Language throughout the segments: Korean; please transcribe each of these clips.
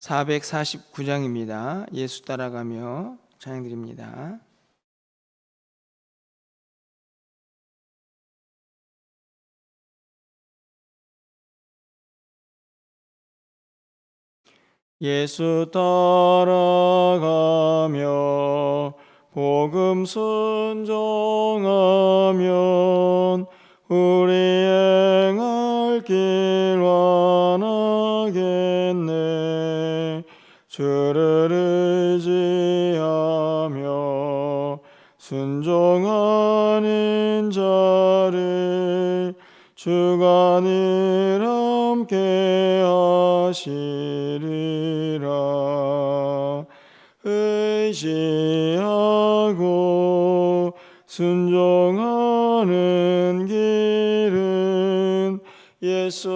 449장입니다. 예수 따라가며 찬양드립니다. 예수 따라가며 복음 순종하면 우리 행할 길 완하겠네 주를 의지하며 순종하는 자를 주가 늘 함께 하시리라. 의지하고 순종하는 길은 예수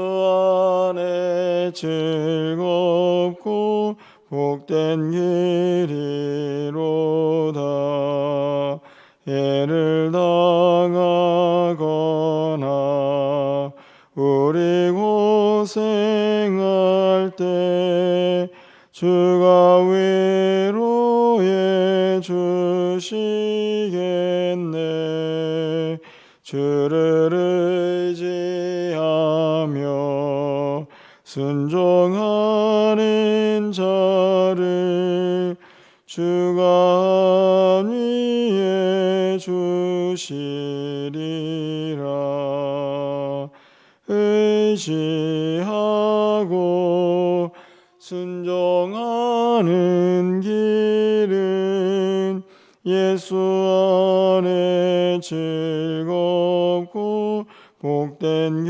안에 즐겁고 복된 길이로다. 예를 당하거나 우리 고생할 때 주가 위로해 주시겠네. 주를 의지하며 순종하 주가 안위해 주시리라. 의지하고 순종하는 길은 예수 안에 즐겁고 복된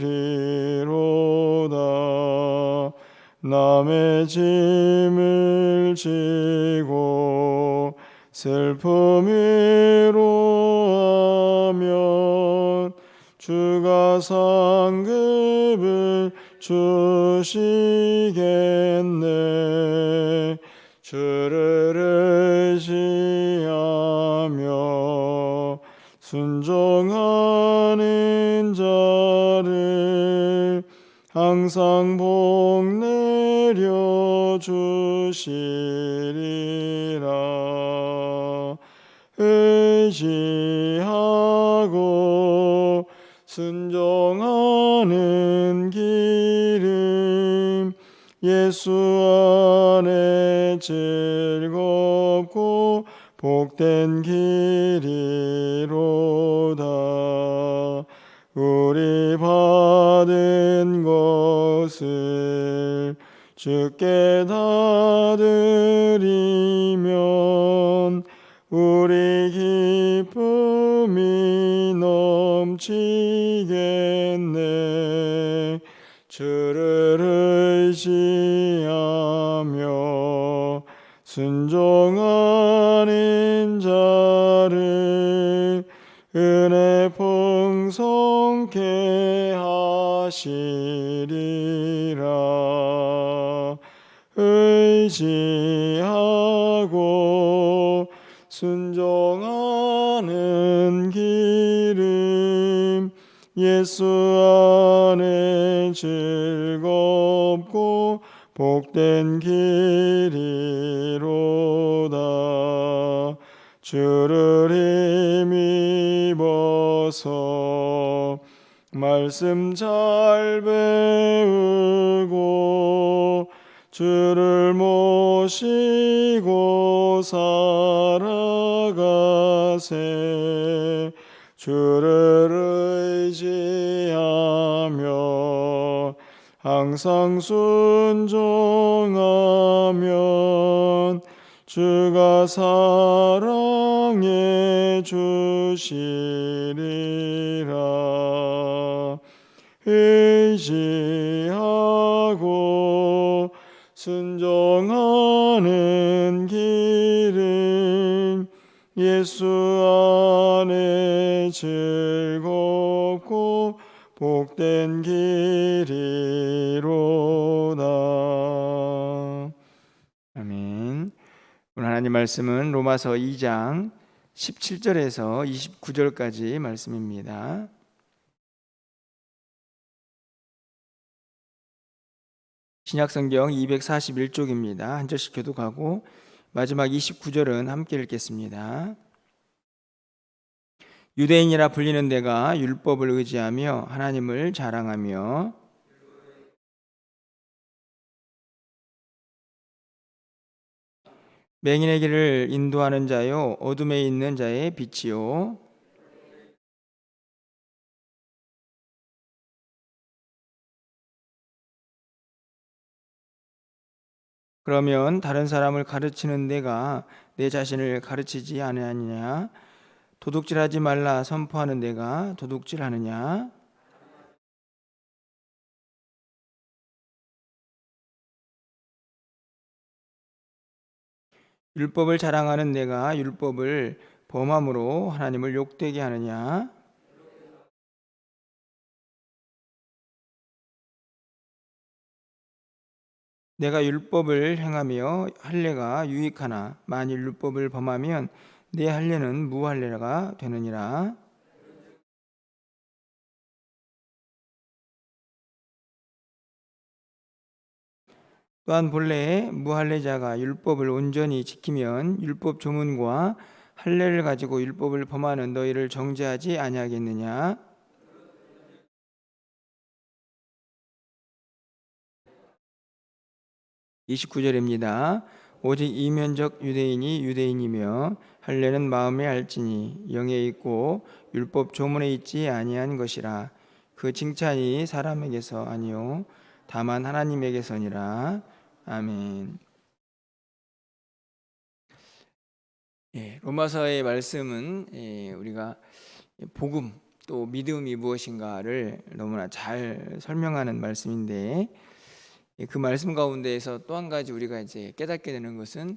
길이로다 남의 짐을 지고 슬픔 위로하면 주가 상급을 주시겠네. 주를 의지하며 순종하는 자를 항상 복내 려 주시리라. 의지하고 순종하는 길은 예수 안에 즐겁고 복된 길이로다. 우리 받은 것을 주께 다 드리면 우리 기쁨이 넘치겠네. 주를 의지하며 순종하 풍성케 하시리라. 의지하고 순종하는 길은 예수 안에 즐겁고 복된 길이로다. 주를 힘입어서 말씀 잘 배우고 주를 모시고 살아가세. 주를 의지하며 항상 순종하면 주가 사랑해 주시리라. 의지하고 순종하는 길은 예수 안에 즐겁고 복된 길이로다. 아멘. 오늘 하나님 말씀은 로마서 2장 17절에서 29절까지 말씀입니다. 신약 성경 241쪽입니다. 한 절씩 교독하고 마지막 29절은 함께 읽겠습니다. 유대인이라 불리는 내가 율법을 의지하며 하나님을 자랑하며 맹인의 길을 인도하는 자요 어둠에 있는 자의 빛이요. 그러면 다른 사람을 가르치는 내가 내 자신을 가르치지 아니하느냐? 도둑질하지 말라 선포하는 내가 도둑질하느냐 율법을 자랑하는 내가 율법을 범함으로 하나님을 욕되게 하느냐? 내가 율법을 행하며 할례가 유익하나 만일 율법을 범하면 내 할례는 무할례가 되느니라 또한 본래 무할례자가 율법을 온전히 지키면 율법 조문과 할례를 가지고 율법을 범하는 너희를 정죄하지 아니하겠느냐? (29절입니다) 오직 이면적 유대인이 유대인이며 할례는 마음에 알지니 영에 있고 율법 조문에 있지 아니한 것이라. 그 칭찬이 사람에게서 아니요 다만 하나님에게서니라 아멘. 예, 로마서의 말씀은 예, 우리가 복음 또 믿음이 무엇인가를 너무나 잘 설명하는 말씀인데 예, 그 말씀 가운데에서 또 한 가지 우리가 이제 깨닫게 되는 것은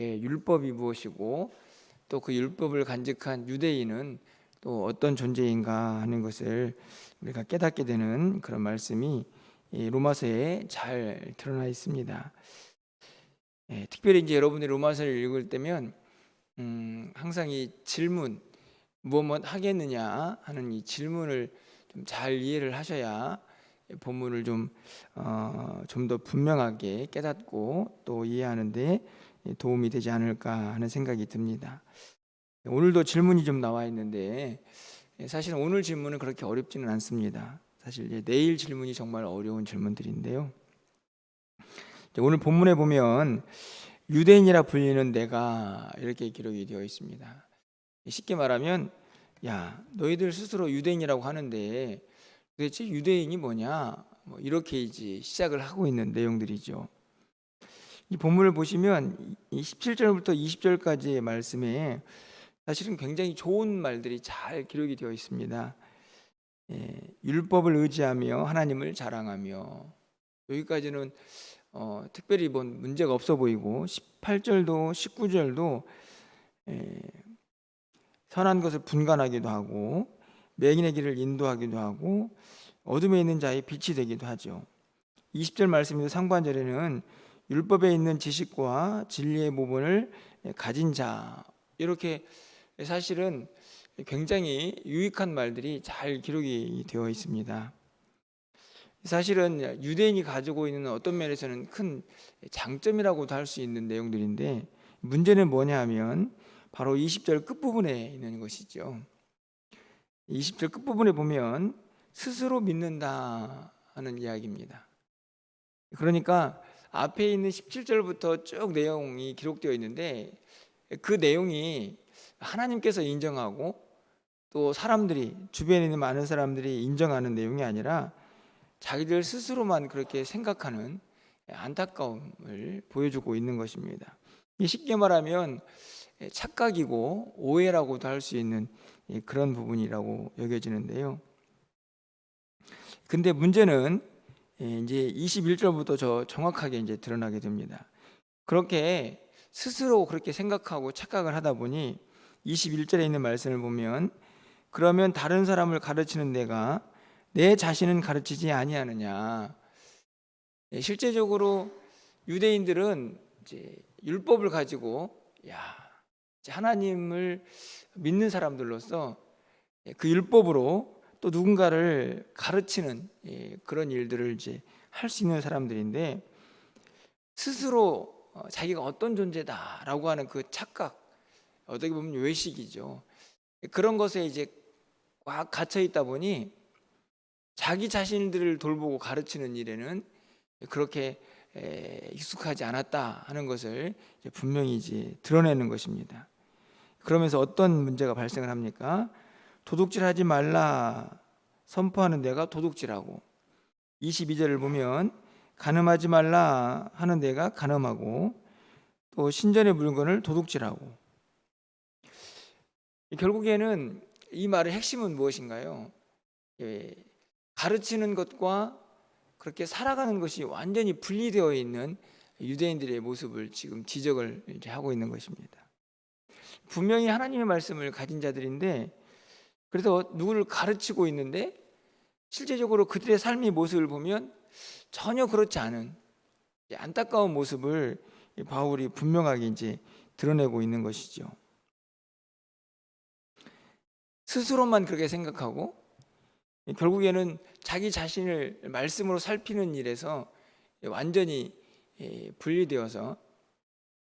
예, 율법이 무엇이고 또 그 율법을 간직한 유대인은 또 어떤 존재인가 하는 것을 우리가 깨닫게 되는 그런 말씀이 이 로마서에 잘 드러나 있습니다. 예, 특별히 이제 여러분들이 로마서를 읽을 때면 음, 항상 이 질문 무엇 뭐 하겠느냐 하는 이 질문을 좀 잘 이해를 하셔야 본문을 좀 어, 좀 더 분명하게 깨닫고 또 이해하는데 도움이 되지 않을까 하는 생각이 듭니다. 오늘도 질문이 좀 나와 있는데 사실은 오늘 질문은 그렇게 어렵지는 않습니다. 사실 내일 질문이 정말 어려운 질문들인데요. 오늘 본문에 보면 유대인이라 불리는 내가 이렇게 기록이 되어 있습니다. 쉽게 말하면 야 너희들 스스로 유대인이라고 하는데 도대체 유대인이 뭐냐 뭐 이렇게 이제 시작을 하고 있는 내용들이죠. 이 본문을 보시면 17절부터 20절까지의 말씀에 사실은 굉장히 좋은 말들이 잘 기록이 되어 있습니다. 예, 율법을 의지하며 하나님을 자랑하며 여기까지는 어, 특별히 뭔 문제가 없어 보이고 18절도 19절도 예, 선한 것을 분간하기도 하고 맹인의 길을 인도하기도 하고 어둠에 있는 자의 빛이 되기도 하죠. 20절 말씀에도 상반절에는 율법에 있는 지식과 진리의 부분을 가진 자 이렇게 사실은 굉장히 유익한 말들이 잘 기록이 되어 있습니다. 사실은 유대인이 가지고 있는 어떤 면에서는 큰 장점이라고도 할 수 있는 내용들인데 문제는 뭐냐 하면 바로 20절 끝부분에 있는 것이죠. 20절 끝부분에 보면 스스로 믿는다 하는 이야기입니다. 그러니까 앞에 있는 17절부터 쭉 내용이 기록되어 있는데 그 내용이 하나님께서 인정하고 또 사람들이 주변에 있는 많은 사람들이 인정하는 내용이 아니라 자기들 스스로만 그렇게 생각하는 안타까움을 보여주고 있는 것입니다. 이 쉽게 말하면 착각이고 오해라고도 할 수 있는 그런 부분이라고 여겨지는데요. 근데 문제는 이제 21절부터 저 정확하게 이제 드러나게 됩니다. 그렇게 스스로 그렇게 생각하고 착각을 하다 보니 21절에 있는 말씀을 보면 그러면 다른 사람을 가르치는 내가 내 자신은 가르치지 아니하느냐. 예, 실제적으로 유대인들은 이제 율법을 가지고 야 하나님을 믿는 사람들로서 예, 그 율법으로 또 누군가를 가르치는 예, 그런 일들을 이제 할 수 있는 사람들인데 스스로 어, 자기가 어떤 존재다라고 하는 그 착각 어떻게 보면 외식이죠. 그런 것에 이제 꽉 갇혀 있다 보니 자기 자신들을 돌보고 가르치는 일에는 그렇게 에, 익숙하지 않았다 하는 것을 분명히 이제 드러내는 것입니다. 그러면서 어떤 문제가 발생을 합니까? 도둑질하지 말라 선포하는 데가 도둑질하고 22절을 보면 가늠하지 말라 하는 데가 가늠하고 또 신전의 물건을 도둑질하고 결국에는 이 말의 핵심은 무엇인가요? 예, 가르치는 것과 그렇게 살아가는 것이 완전히 분리되어 있는 유대인들의 모습을 지금 지적을 하고 있는 것입니다. 분명히 하나님의 말씀을 가진 자들인데 그래서 누구를 가르치고 있는데 실제적으로 그들의 삶의 모습을 보면 전혀 그렇지 않은 안타까운 모습을 바울이 분명하게 이제 드러내고 있는 것이죠. 스스로만 그렇게 생각하고 결국에는 자기 자신을 말씀으로 살피는 일에서 완전히 예, 분리되어서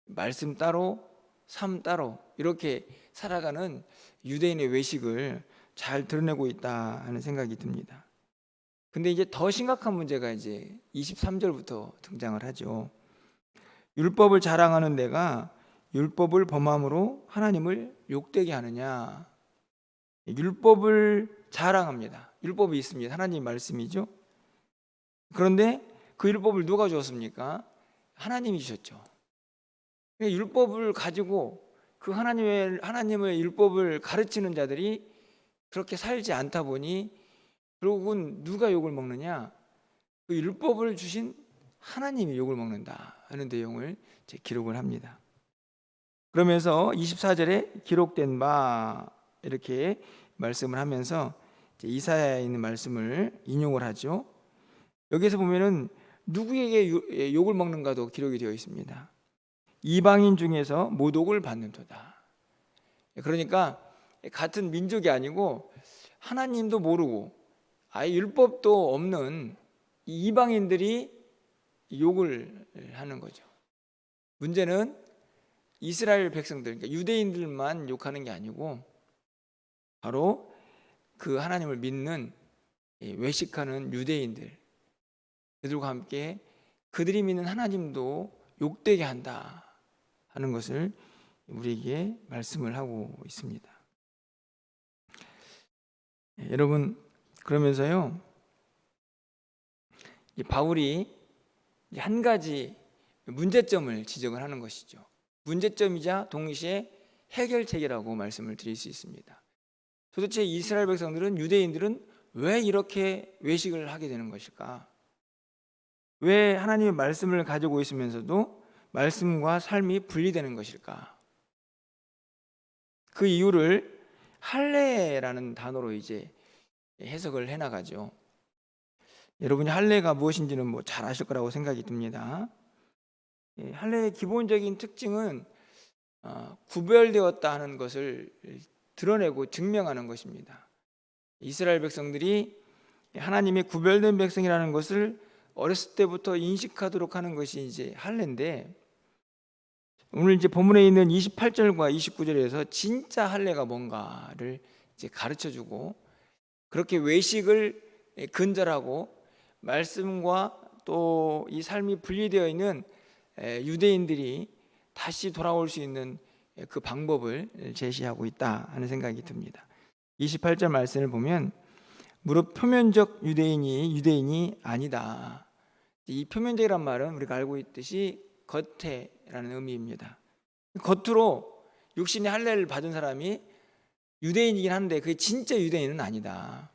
말씀 따로 삶 따로 이렇게 살아가는 유대인의 외식을 잘 드러내고 있다 하는 생각이 듭니다. 근데 이제 더 심각한 문제가 이제 23절부터 등장을 하죠. 율법을 자랑하는 내가 율법을 범함으로 하나님을 욕되게 하느냐? 율법을 자랑합니다. 율법이 있습니다. 하나님 말씀이죠. 그런데 그 율법을 누가 주었습니까? 하나님이 주셨죠. 그러니까 율법을 가지고 그 하나님의 하나님의 율법을 가르치는 자들이 그렇게 살지 않다 보니 결국은 누가 욕을 먹느냐? 그 율법을 주신 하나님이 욕을 먹는다 하는 내용을 이제 기록을 합니다. 그러면서 24절에 기록된 바 이렇게 말씀을 하면서 이사야에 있는 말씀을 인용을 하죠. 여기서 보면은 누구에게 예, 욕을 먹는가도 기록이 되어 있습니다. 이방인 중에서 모독을 받는도다. 그러니까 같은 민족이 아니고 하나님도 모르고 아예 율법도 없는 이방인들이 욕을 하는 거죠. 문제는 이스라엘 백성들, 그러니까 유대인들만 욕하는 게 아니고 바로 그 하나님을 믿는 외식하는 유대인들 그들과 함께 그들이 믿는 하나님도 욕되게 한다 하는 것을 우리에게 말씀을 하고 있습니다. 예, 여러분 그러면서요 바울이 한 가지 문제점을 지적을 하는 것이죠. 문제점이자 동시에 해결책이라고 말씀을 드릴 수 있습니다. 도대체 이스라엘 백성들은 유대인들은 왜 이렇게 외식을 하게 되는 것일까? 왜 하나님의 말씀을 가지고 있으면서도 말씀과 삶이 분리되는 것일까? 그 이유를 할례라는 단어로 이제 해석을 해 나가죠. 여러분이 할례가 무엇인지는 뭐 잘 아실 거라고 생각이 듭니다. 예, 할례의 기본적인 특징은 어, 구별되었다 하는 것을 드러내고 증명하는 것입니다. 이스라엘 백성들이 하나님의 구별된 백성이라는 것을 어렸을 때부터 인식하도록 하는 것이 이제 할례인데 오늘 이제 본문에 있는 28절과 29절에서 진짜 할례가 뭔가를 이제 가르쳐 주고 그렇게 외식을 근절하고 말씀과 또 이 삶이 분리되어 있는 에, 유대인들이 다시 돌아올 수 있는 에, 그 방법을 제시하고 있다 하는 생각이 듭니다. 28절 말씀을 보면 무릇 표면적 유대인이 유대인이 아니다. 이 표면적이란 말은 우리가 알고 있듯이 겉에라는 의미입니다. 겉으로 육신의 할례를 받은 사람이 유대인이긴 한데 그게 진짜 유대인은 아니다.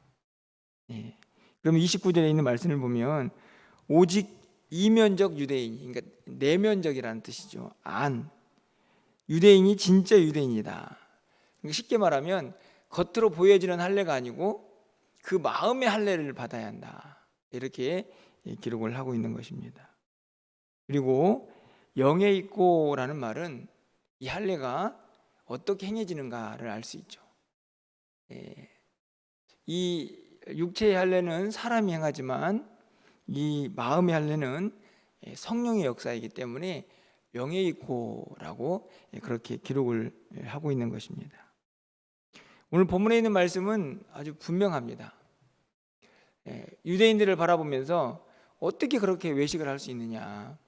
예. 그럼 29절에 있는 말씀을 보면 오직 이면적 유대인, 그러니까 내면적이라는 뜻이죠. 안 유대인이 진짜 유대인이다. 그러니까 쉽게 말하면 겉으로 보여지는 할례가 아니고 그 마음의 할례를 받아야 한다. 이렇게 기록을 하고 있는 것입니다. 그리고 영에 있고라는 말은 이 할례가 어떻게 행해지는가를 알 수 있죠. 예. 이 육체의 할례는 사람이 행하지만 이 마음의 할례는 예, 성령의 역사이기 때문에 영에 있고라고 예, 그렇게 기록을 하고 있는 것입니다. 오늘 본문에 있는 말씀은 아주 분명합니다. 예, 유대인들을 바라보면서 어떻게 그렇게 외식을 할 수 있느냐?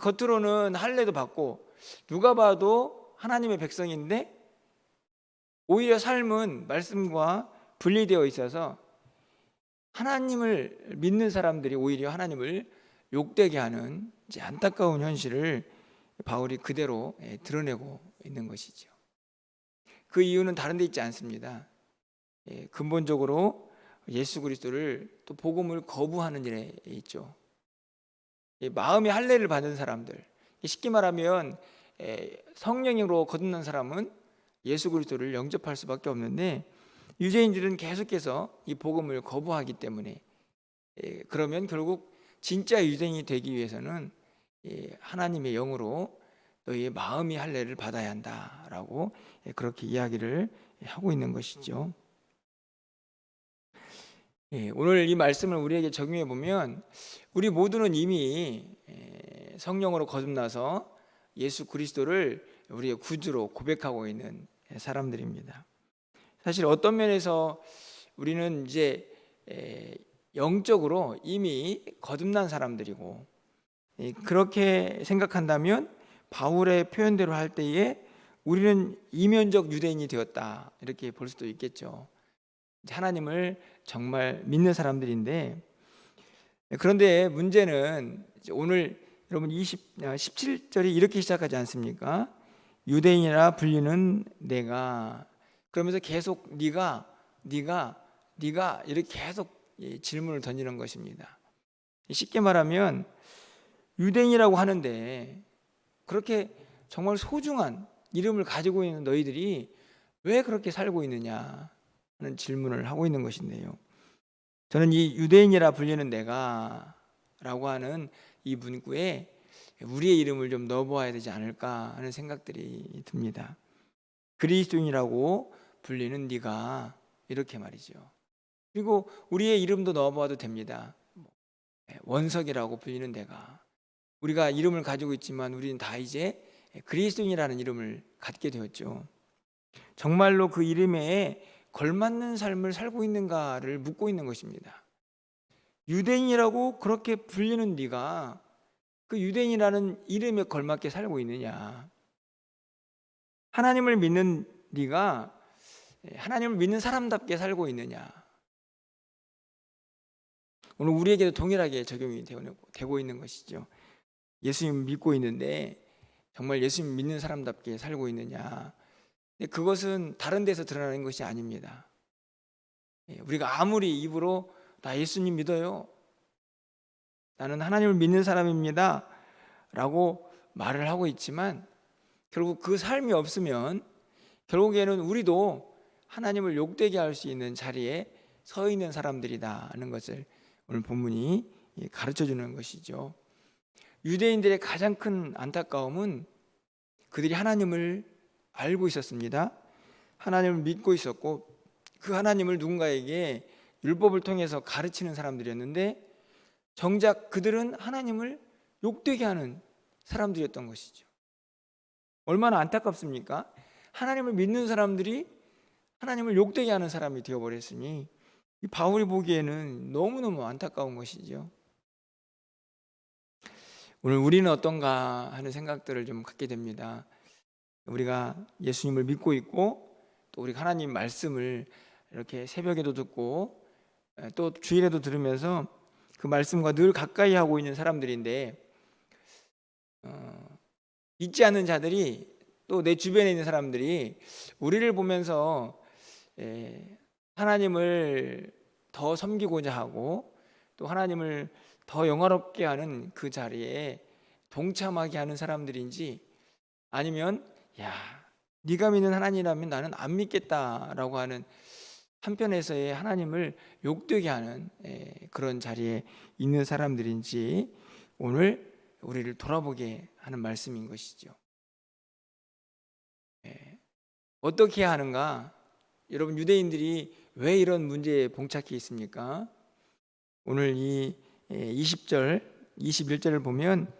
겉으로는 할례도 받고 누가 봐도 하나님의 백성인데 오히려 삶은 말씀과 분리되어 있어서 하나님을 믿는 사람들이 오히려 하나님을 욕되게 하는 이제 안타까운 현실을 바울이 그대로 예, 드러내고 있는 것이죠. 그 이유는 다른 데 있지 않습니다. 예, 근본적으로 예수 그리스도를 또 복음을 거부하는 일에 있죠. 이 마음의 할례를 받은 사람들, 쉽게 말하면 에, 성령으로 거듭난 사람은 예수 그리스도를 영접할 수밖에 없는데 유대인들은 계속해서 이 복음을 거부하기 때문에 에, 그러면 결국 진짜 유대인이 되기 위해서는 예, 하나님의 영으로 너희의 마음의 할례를 받아야 한다라고 예, 그렇게 이야기를 하고 있는 것이죠. 예, 오늘 이 말씀을 우리에게 적용해 보면 우리 모두는 이미 예, 성령으로 거듭나서 예수 그리스도를 우리의 구주로 고백하고 있는 사람들입니다. 사실 어떤 면에서 우리는 이제 에, 영적으로 이미 거듭난 사람들이고 예, 그렇게 생각한다면 바울의 표현대로 할 때에 우리는 이면적 유대인이 되었다 이렇게 볼 수도 있겠죠. 하나님을 정말 믿는 사람들인데 그런데 문제는 오늘 여러분 20 17절이 이렇게 시작하지 않습니까? 유대인이라 불리는 내가 그러면서 계속 네가 네가 네가 이렇게 계속 질문을 던지는 것입니다. 쉽게 말하면 유대인이라고 하는데 그렇게 정말 소중한 이름을 가지고 있는 너희들이 왜 그렇게 살고 있느냐 하는 질문을 하고 있는 것인데요. 저는 이 유대인이라 불리는 내가라고 하는 이 문구에 우리의 이름을 좀 넣어보아야 되지 않을까 하는 생각들이 듭니다. 그리스도인이라고 불리는 네가 이렇게 말이죠. 그리고 우리의 이름도 넣어봐도 됩니다. 원석이라고 불리는 내가 우리가 이름을 가지고 있지만 우리는 다 이제 그리스도인이라는 이름을 갖게 되었죠. 정말로 그 이름에 걸맞는 삶을 살고 있는가를 묻고 있는 것입니다. 유대인이라고 그렇게 불리는 네가 그 유대인이라는 이름에 걸맞게 살고 있느냐? 하나님을 믿는 네가 하나님을 믿는 사람답게 살고 있느냐? 오늘 우리에게도 동일하게 적용이 되고 있는 것이죠. 예수님 믿고 있는데 정말 예수님 믿는 사람답게 살고 있느냐? 근데 그것은 다른 데서 드러나는 것이 아닙니다. 예, 우리가 아무리 입으로 나 예수님 믿어요. 나는 하나님을 믿는 사람입니다. 라고 말을 하고 있지만 결국 그 삶이 없으면 결국에는 우리도 하나님을 욕되게 할 수 있는 자리에 서 있는 사람들이다 하는 것을 오늘 본문이 가르쳐 주는 것이죠. 유대인들의 가장 큰 안타까움은 그들이 하나님을 알고 있었습니다. 하나님을 믿고 있었고 그 하나님을 누군가에게 율법을 통해서 가르치는 사람들이었는데 정작 그들은 하나님을 욕되게 하는 사람들이었던 것이죠. 얼마나 안타깝습니까? 하나님을 믿는 사람들이 하나님을 욕되게 하는 사람이 되어버렸으니 이 바울이 보기에는 너무너무 안타까운 것이죠. 오늘 우리는 어떤가 하는 생각들을 좀 갖게 됩니다. 우리가 예수님을 믿고 있고 또 우리 하나님 말씀을 이렇게 새벽에도 듣고 에, 또 주일에도 들으면서 그 말씀과 늘 가까이 하고 있는 사람들인데 어, 믿지 않는 자들이 또 내 주변에 있는 사람들이 우리를 보면서 에, 하나님을 더 섬기고자 하고 또 하나님을 더 영화롭게 하는 그 자리에 동참하게 하는 사람들인지 아니면 야 네가 믿는 하나님이라면 나는 안 믿겠다라고 하는 한편에서의 하나님을 욕되게 하는 에, 그런 자리에 있는 사람들인지 오늘 우리를 돌아보게 하는 말씀인 것이죠. 에, 어떻게 하는가? 여러분 유대인들이 왜 이런 문제에 봉착해 있습니까? 오늘 이 20절, 21절을 보면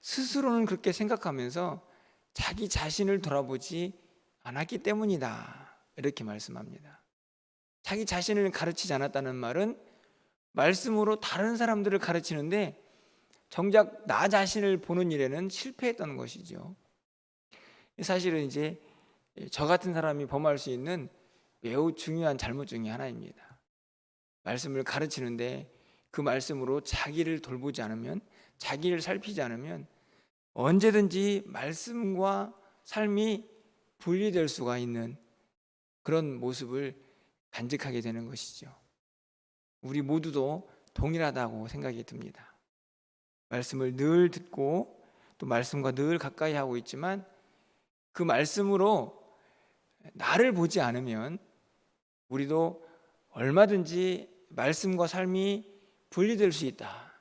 스스로는 그렇게 생각하면서 자기 자신을 돌아보지 않았기 때문이다. 이렇게 말씀합니다. 자기 자신을 가르치지 않았다는 말은 말씀으로 다른 사람들을 가르치는데 정작 나 자신을 보는 일에는 실패했다는 것이죠. 사실은 이제 저 같은 사람이 범할 수 있는 매우 중요한 잘못 중에 하나입니다. 말씀을 가르치는데 그 말씀으로 자기를 돌보지 않으면 자기를 살피지 않으면 언제든지 말씀과 삶이 분리될 수가 있는 그런 모습을 간직하게 되는 것이죠. 우리 모두도 동일하다고 생각이 듭니다. 말씀을 늘 듣고 또 말씀과 늘 가까이 하고 있지만 그 말씀으로 나를 보지 않으면 우리도 얼마든지 말씀과 삶이 분리될 수 있다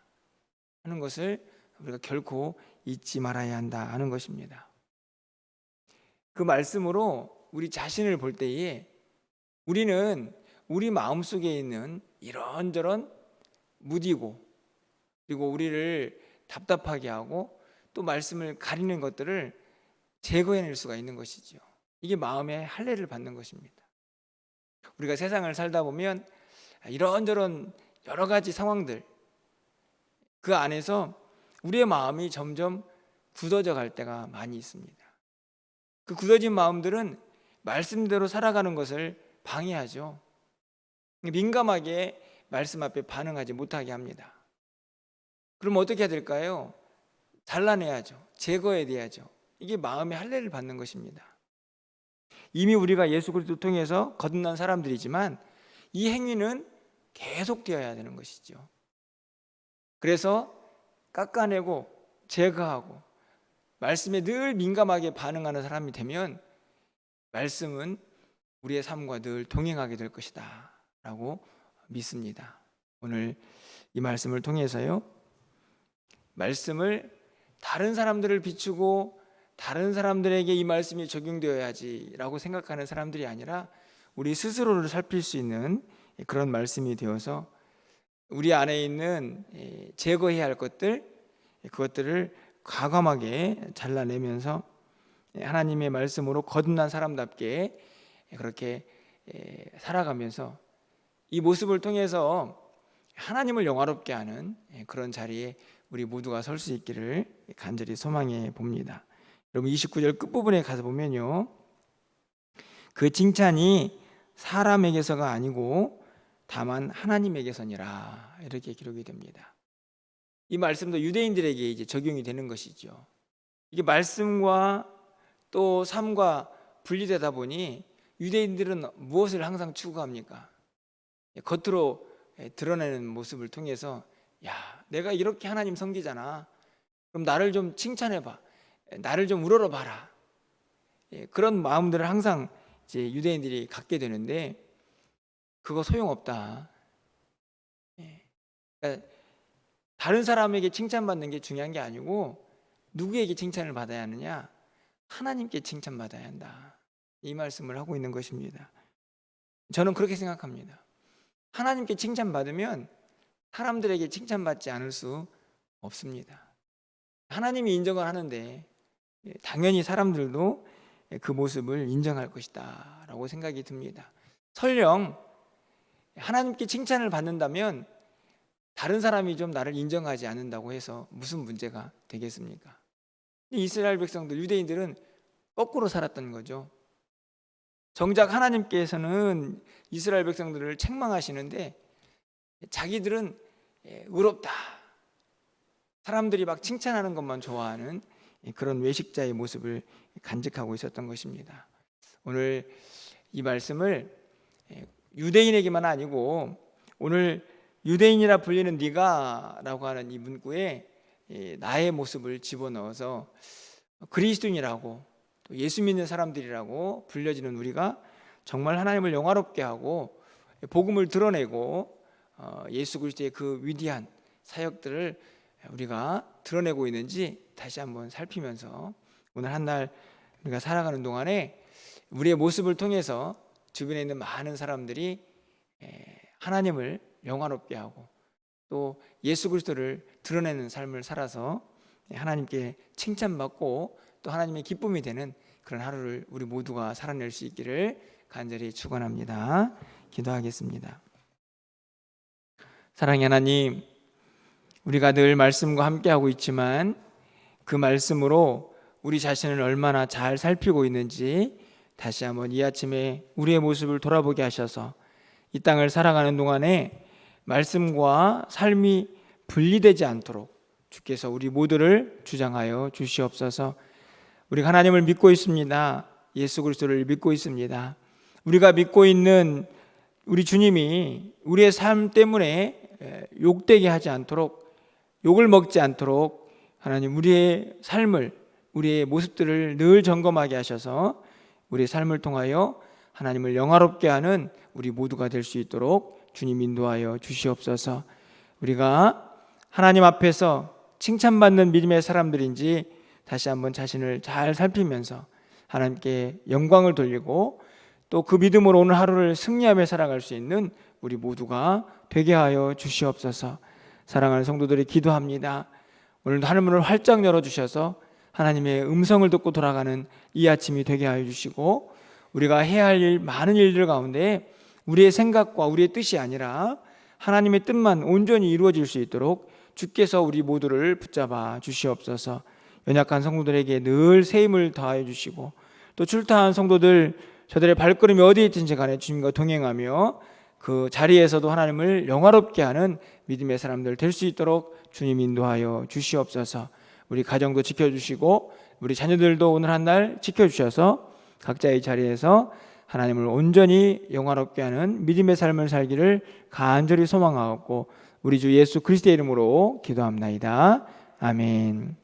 하는 것을 우리가 결코 잊지 말아야 한다 하는 것입니다. 그 말씀으로 우리 자신을 볼 때에 우리는 우리 마음 속에 있는 이런저런 무디고 그리고 우리를 답답하게 하고 또 말씀을 가리는 것들을 제거해낼 수가 있는 것이죠. 이게 마음의 할례를 받는 것입니다. 우리가 세상을 살다 보면 이런저런 여러 가지 상황들 그 안에서 우리의 마음이 점점 굳어져 갈 때가 많이 있습니다. 그 굳어진 마음들은 말씀대로 살아가는 것을 방해하죠. 민감하게 말씀 앞에 반응하지 못하게 합니다. 그럼 어떻게 해야 될까요? 잘라내야죠. 제거해야죠. 이게 마음의 할례를 받는 것입니다. 이미 우리가 예수 그리스도 통해서 거듭난 사람들이지만 이 행위는 계속되어야 되는 것이죠. 그래서 깎아내고 제거하고 말씀에 늘 민감하게 반응하는 사람이 되면 말씀은 우리의 삶과 늘 동행하게 될 것이다 라고 믿습니다. 오늘 이 말씀을 통해서요. 말씀을 다른 사람들을 비추고 다른 사람들에게 이 말씀이 적용되어야지라고 생각하는 사람들이 아니라 우리 스스로를 살필 수 있는 그런 말씀이 되어서 우리 안에 있는 제거해야 할 것들 그것들을 과감하게 잘라내면서 하나님의 말씀으로 거듭난 사람답게 그렇게 살아가면서 이 모습을 통해서 하나님을 영화롭게 하는 그런 자리에 우리 모두가 설 수 있기를 간절히 소망해 봅니다. 여러분 29절 끝부분에 가서 보면요. 그 칭찬이 사람에게서가 아니고 다만 하나님에게서니라 이렇게 기록이 됩니다. 이 말씀도 유대인들에게 이제 적용이 되는 것이죠. 이게 말씀과 또 삶과 분리되다 보니 유대인들은 무엇을 항상 추구합니까? 겉으로 드러내는 모습을 통해서 야, 내가 이렇게 하나님 섬기잖아. 그럼 나를 좀 칭찬해 봐. 나를 좀 우러러 봐라. 예, 그런 마음들을 항상 이제 유대인들이 갖게 되는데 그거 소용없다. 예, 그러니까 다른 사람에게 칭찬받는 게 중요한 게 아니고 누구에게 칭찬을 받아야 하느냐? 하나님께 칭찬받아야 한다. 이 말씀을 하고 있는 것입니다. 저는 그렇게 생각합니다. 하나님께 칭찬받으면 사람들에게 칭찬받지 않을 수 없습니다. 하나님이 인정을 하는데 예, 당연히 사람들도 그 모습을 인정할 것이다 라고 생각이 듭니다. 설령 하나님께 칭찬을 받는다면 다른 사람이 좀 나를 인정하지 않는다고 해서 무슨 문제가 되겠습니까? 이스라엘 백성들 유대인들은 거꾸로 살았던 거죠. 정작 하나님께서는 이스라엘 백성들을 책망하시는데 자기들은 예, 의롭다. 사람들이 막 칭찬하는 것만 좋아하는 그런 외식자의 모습을 간직하고 있었던 것입니다. 오늘 이 말씀을 예, 유대인에게만 아니고 오늘 유대인이라 불리는 네가라고 하는 이 문구에 예, 나의 모습을 집어넣어서 그리스도인이라고 또 예수 믿는 사람들이라고 불려지는 우리가 정말 하나님을 영화롭게 하고 복음을 드러내고 어, 예수 그리스도의 그 위대한 사역들을 우리가 드러내고 있는지 다시 한번 살피면서 오늘 한 날 우리가 살아가는 동안에 우리의 모습을 통해서 주변에 있는 많은 사람들이 에, 하나님을 영화롭게 하고 또 예수 그리스도를 드러내는 삶을 살아서 하나님께 칭찬받고 또 하나님의 기쁨이 되는 그런 하루를 우리 모두가 살아낼 수 있기를 간절히 축원합니다. 기도하겠습니다. 사랑의 하나님, 우리가 늘 말씀과 함께하고 있지만 그 말씀으로 우리 자신을 얼마나 잘 살피고 있는지 다시 한번 이 아침에 우리의 모습을 돌아보게 하셔서 이 땅을 살아가는 동안에 말씀과 삶이 분리되지 않도록 주께서 우리 모두를 주장하여 주시옵소서. 우리가 하나님을 믿고 있습니다. 예수 그리스도를 믿고 있습니다. 우리가 믿고 있는 우리 주님이 우리의 삶 때문에 에, 욕되게 하지 않도록 욕을 먹지 않도록 하나님 우리의 삶을 우리의 모습들을 늘 점검하게 하셔서 우리의 삶을 통하여 하나님을 영화롭게 하는 우리 모두가 될 수 있도록 주님 인도하여 주시옵소서. 우리가 하나님 앞에서 칭찬받는 믿음의 사람들인지 다시 한번 자신을 잘 살피면서 하나님께 영광을 돌리고 또 그 믿음으로 오늘 하루를 승리하며 살아갈 수 있는 우리 모두가 되게 하여 주시옵소서. 사랑하는 성도들이 기도합니다. 오늘도 하늘문을 활짝 열어 주셔서 하나님의 음성을 듣고 돌아가는 이 아침이 되게 하여 주시고 우리가 해야 할 일, 많은 일들 가운데 우리의 생각과 우리의 뜻이 아니라 하나님의 뜻만 온전히 이루어질 수 있도록 주께서 우리 모두를 붙잡아 주시옵소서. 연약한 성도들에게 늘새 힘을 더하여 주시고 또 출타한 성도들 저들의 발걸음이 어디에 있든지 간에 주님과 동행하며 그 자리에서도 하나님을 영화롭게 하는 믿음의 사람들 될 수 있도록 주님 인도하여 주시옵소서. 우리 가정도 지켜주시고 우리 자녀들도 오늘 한 날 지켜주셔서 각자의 자리에서 하나님을 온전히 영화롭게 하는 믿음의 삶을 살기를 간절히 소망하고 우리 주 예수 그리스도의 이름으로 기도합나이다. 아멘.